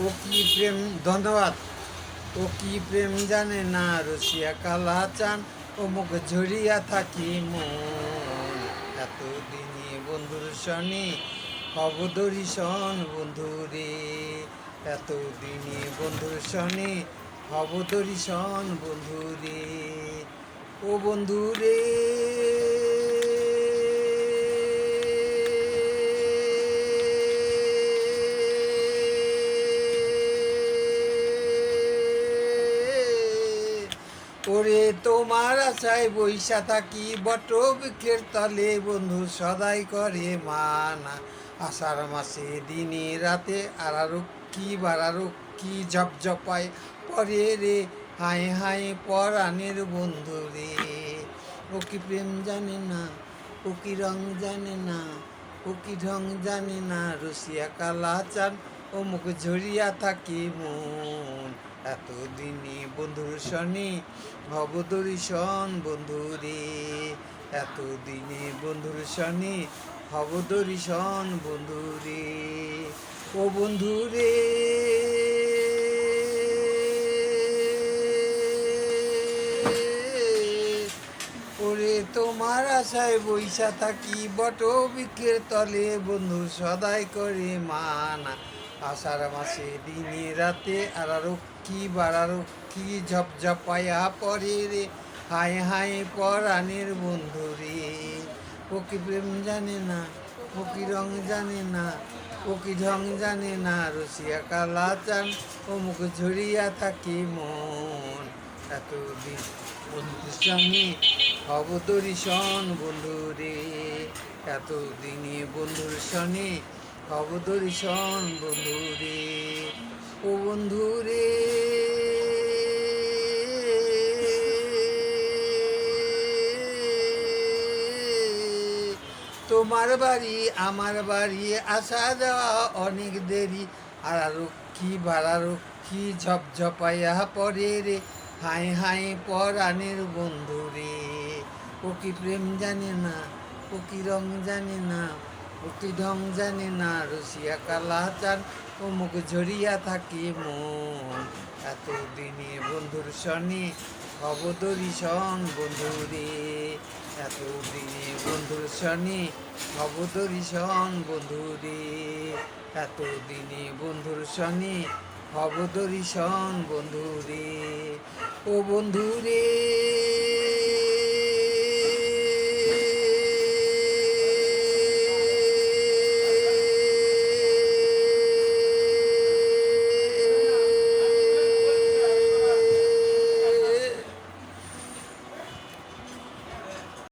ও কি প্রেম, ধন্যবাদ। ও কি প্রেম জানে না, রসিয়া কালা চান। ও মুখ ঝরিয়া থাকি মন। এতদিনে বন্ধুর শনি হবদরিশন বন্ধু রে এতদিনে বন্ধুর শনি হবদরিশন বন্ধু রে ও বন্ধু ওরে তোমার আশায় বৈশা থাকি, বট বৃক্ষের তলে বন্ধু সদাই করে মানা। আষাঢ় মাসে দিনে রাতে আরারো কি বারারো কি ঝপঝপায় পরে রে হাই হাই পরাণের বন্ধু রে। ও কি প্রেম জানে না, ও কি রং জানে না, ও কি ঢং জানে না, রসিয়া কালা চান, ও মুখ ঝরিয়া থাকি মন। এতদিনে বন্ধুর শনি ভবদরিশন বন্ধুরে এতদিনে বন্ধুর শনি ভবদরিশন বন্ধু রে ও বন্ধু তোমার আশায় বৈশা থাকি, বট বৃক্ষের তলে বন্ধু সদাই করে মানা। আষাঢ় মাসে দিনে রাতে আর আরও কি বাড়ারো কি ঝপঝপায়া পরে রে। হায় হাই পরাণের বন্ধু রে, ও কি প্রেম জানে না, ও কি রং জানে না, ও কি ঢং জানে না, রসিয়া কালা চান ও মুখ ঝরিয়া থাকি মন। এতদিন বন্ধুর সঙ্গে অবদরিশন বন্ধু রে। এতদিনে বন্ধুর সনে অবদরিশন বন্ধু রে। ও বন্ধু রে। তোমার বাড়ি, আমার বাড়ি আসা যাওয়া অনেক দেরি। আর রক্ষী ভাড়া রক্ষী ঝপঝপাইয়া পরে রে। হাই হাই পরাণের বন্ধু রে। ও কি প্রেম জানে না? ও কি রং জানে না? ও কি ঢং জানে না? রসিয়া কালা চান ও মুখ ঝরিয়া থাকি মন। এতদিনে বন্ধুর শনি অবদরিশন বন্ধু রে। এতদিনে বন্ধুর শনি অবদরিশন বন্ধু রে। এতদিনে বন্ধুর শনি অবদরিশন বন্ধু রে। ও বন্ধু রে।